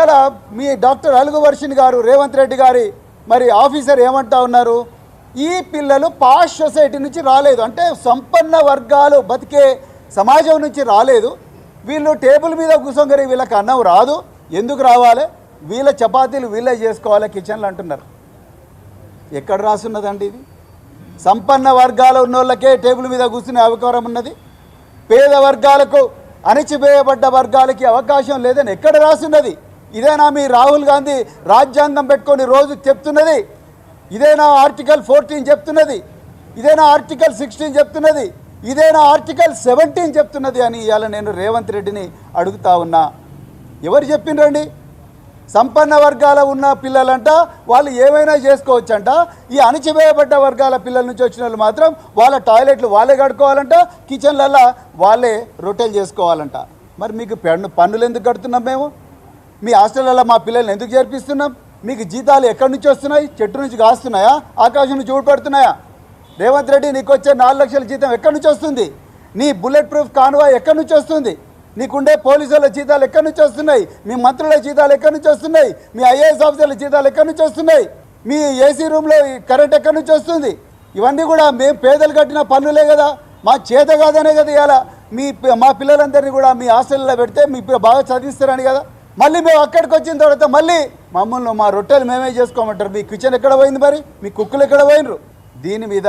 ఇలా మీ డాక్టర్ అలుగువర్షిన్ గారు రేవంత్ రెడ్డి గారి మరి ఆఫీసర్ ఏమంటా ఉన్నారు? ఈ పిల్లలు పాష్ సొసైటీ నుంచి రాలేదు. అంటే సంపన్న వర్గాలు బతికే సమాజం నుంచి రాలేదు. వీళ్ళు టేబుల్ మీద కూర్చొని వీళ్ళకి అన్నం రాదు. ఎందుకు రావాలి? వీళ్ళ చపాతీలు వీళ్ళే చేసుకోవాలి కిచెన్లు అంటున్నారు. ఎక్కడ రాసున్నదండి ఇది? సంపన్న వర్గాలు ఉన్నోళ్ళకే టేబుల్ మీద కూర్చునే అవకాశం ఉన్నది. పేద వర్గాలకు అణిచివేయబడ్డ వర్గాలకి అవకాశం లేదని ఎక్కడ రాసున్నది? ఇదేనా మీ రాహుల్ గాంధీ రాజ్యాంగం పెట్టుకొని రోజు చెప్తున్నది? ఇదేనా ఆర్టికల్ ఫోర్టీన్ చెప్తున్నది? ఇదేనా ఆర్టికల్ సిక్స్టీన్ చెప్తున్నది? ఇదేనా ఆర్టికల్ సెవెంటీన్ చెప్తున్నది అని ఇవాళ నేను రేవంత్ రెడ్డిని అడుగుతా ఉన్నా. ఎవరు చెప్పిండ్రండి సంపన్న వర్గాల ఉన్న పిల్లలంట వాళ్ళు ఏమైనా చేసుకోవచ్చంట. ఈ అణచివేయబడ్డ వర్గాల పిల్లల నుంచి వచ్చిన వాళ్ళు మాత్రం వాళ్ళ టాయిలెట్లు వాళ్ళే కడుక్కోవాలంట కిచెన్లల్లా వాళ్ళే రొట్టెలు చేసుకోవాలంట. మరి మీకు పన్ను పన్నులు ఎందుకు కడుతున్నాం మేము? మీ హాస్టల్లో మా పిల్లల్ని ఎందుకు చేర్పిస్తున్నాం? మీకు జీతాలు ఎక్కడి నుంచి వస్తున్నాయి? చెట్టు నుంచి కాస్తున్నాయా? ఆకాశం నుంచి ఊడిపడుతున్నాయా రేవంత్ రెడ్డి నీకు వచ్చే నాలుగు లక్షల జీతం ఎక్కడి నుంచి వస్తుంది? నీ బుల్లెట్ ప్రూఫ్ కాన్వా ఎక్కడి నుంచి వస్తుంది? నీకుండే పోలీసుల జీతాలు ఎక్కడి నుంచి వస్తున్నాయి? మీ మంత్రుల జీతాలు ఎక్కడి నుంచి వస్తున్నాయి? మీ ఐఏఎస్ ఆఫీసర్ల జీతాలు ఎక్కడి నుంచి వస్తున్నాయి? మీ ఏసీ రూమ్లో కరెంట్ ఎక్కడి నుంచి వస్తుంది? ఇవన్నీ కూడా మేము పేదలు కట్టిన పన్నులే కదా. మా చేత కాదనే కదా ఇవాళ మీ మా పిల్లలందరినీ కూడా మీ హాస్టల్లో పెడితే మీ బాగా చదివిస్తారని కదా. మళ్ళీ మేము అక్కడికి వచ్చిన తర్వాత మళ్ళీ మమ్మల్ని మా రొట్టెలు మేమే చేసుకోమంటారు. మీ కిచెన్ ఎక్కడ పోయింది మరి? మీ కుక్కలు ఎక్కడ పోయినరు? దీని మీద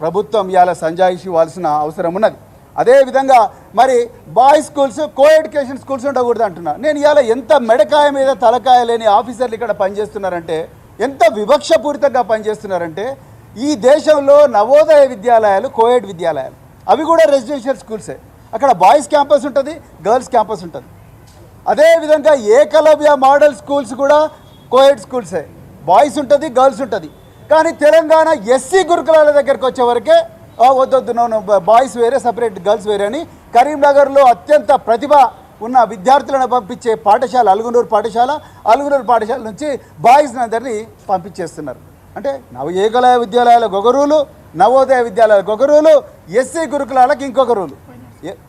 ప్రభుత్వం ఇవాళ సంజాయిషి ఇవ్వాల్సిన అవసరం ఉన్నది. అదేవిధంగా మరి boys schools co education schools ఉండకూడదు అంటున్నా. నేను ఇవాళ ఎంత మెడకాయ మీద తలకాయ లేని ఆఫీసర్లు ఇక్కడ పనిచేస్తున్నారంటే ఎంత వివక్షపూరితంగా పనిచేస్తున్నారంటే ఈ దేశంలో నవోదయ విద్యాలయాలు కోయడ్ విద్యాలయాలు. అవి కూడా రెసిడెన్షియల్ స్కూల్సే. అక్కడ బాయ్స్ క్యాంపస్ ఉంటుంది గర్ల్స్ క్యాంపస్ ఉంటుంది. అదేవిధంగా ఏకలవ్య మోడల్ స్కూల్స్ కూడా కోయడ్ స్కూల్సే బాయ్స్ ఉంటుంది గర్ల్స్ ఉంటుంది. కానీ తెలంగాణ ఎస్సీ గురుకులాల దగ్గరకు వచ్చేవరకే వద్దొద్దు నో బాయ్స్ వేరే సపరేట్ గర్ల్స్ వేరే అని కరీంనగర్లో అత్యంత ప్రతిభ ఉన్న విద్యార్థులను పంపించే పాఠశాల అలుగునూరు పాఠశాల అలుగునూరు పాఠశాల నుంచి బాయ్స్ అందరినీ పంపించేస్తున్నారు. అంటే నవ ఏకలయ విద్యాలయాల గొగరులు నవోదయ విద్యాలయాల గొగరూలు ఎస్సీ గురుకులాలకు ఇంకొక రూలు.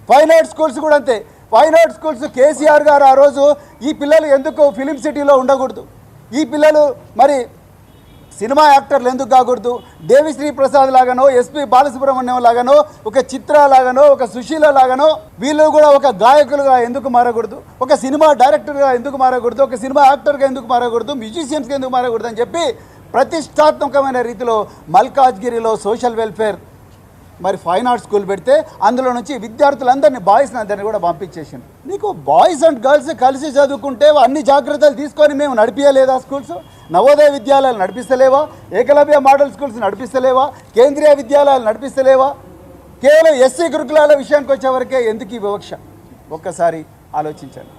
ఫైన్ ఆర్ట్ స్కూల్స్ కూడా అంతే. ఫైన్ ఆర్ట్ స్కూల్స్ కేసీఆర్ గారు ఆ రోజు ఈ పిల్లలు ఎందుకు ఫిలిం సిటీలో ఉండకూడదు? ఈ పిల్లలు మరి సినిమా యాక్టర్లు ఎందుకు కాకూడదు? దేవిశ్రీ ప్రసాద్ లాగానో ఎస్పి బాలసుబ్రహ్మణ్యం లాగానో ఒక చిత్ర లాగానో ఒక సుశీల లాగానో వీళ్ళు కూడా ఒక గాయకులుగా ఎందుకు మారకూడదు? ఒక సినిమా డైరెక్టర్గా ఎందుకు మారకూడదు? ఒక సినిమా యాక్టర్గా ఎందుకు మారకూడదు? మ్యూజిషియన్స్గా ఎందుకు మారకూడదు అని చెప్పి ప్రతిష్టాత్మకమైన రీతిలో మల్కాజ్గిరిలో సోషల్ వెల్ఫేర్ మరి ఫైన్ ఆర్ట్స్ స్కూల్ పెడితే అందులో నుంచి విద్యార్థులందరినీ బాయ్స్ అందరినీ కూడా పంపించేసింది నీకు బాయ్స్ అండ్ గర్ల్స్ కలిసి చదువుకుంటే అన్ని జాగ్రత్తలు తీసుకొని మేము నడిపించలేదా స్కూల్స్ నవోదయ విద్యాలయాలు నడిపిస్తలేవా? ఏకలవ్య మోడల్ స్కూల్స్ నడిపిస్తలేవా? కేంద్రీయ విద్యాలయాలు నడిపిస్తలేవా? కేవలం ఎస్సీ గురుకులాల విషయానికి వచ్చేవరకే ఎందుకు ఈ వివక్ష? ఒక్కసారి ఆలోచించండి.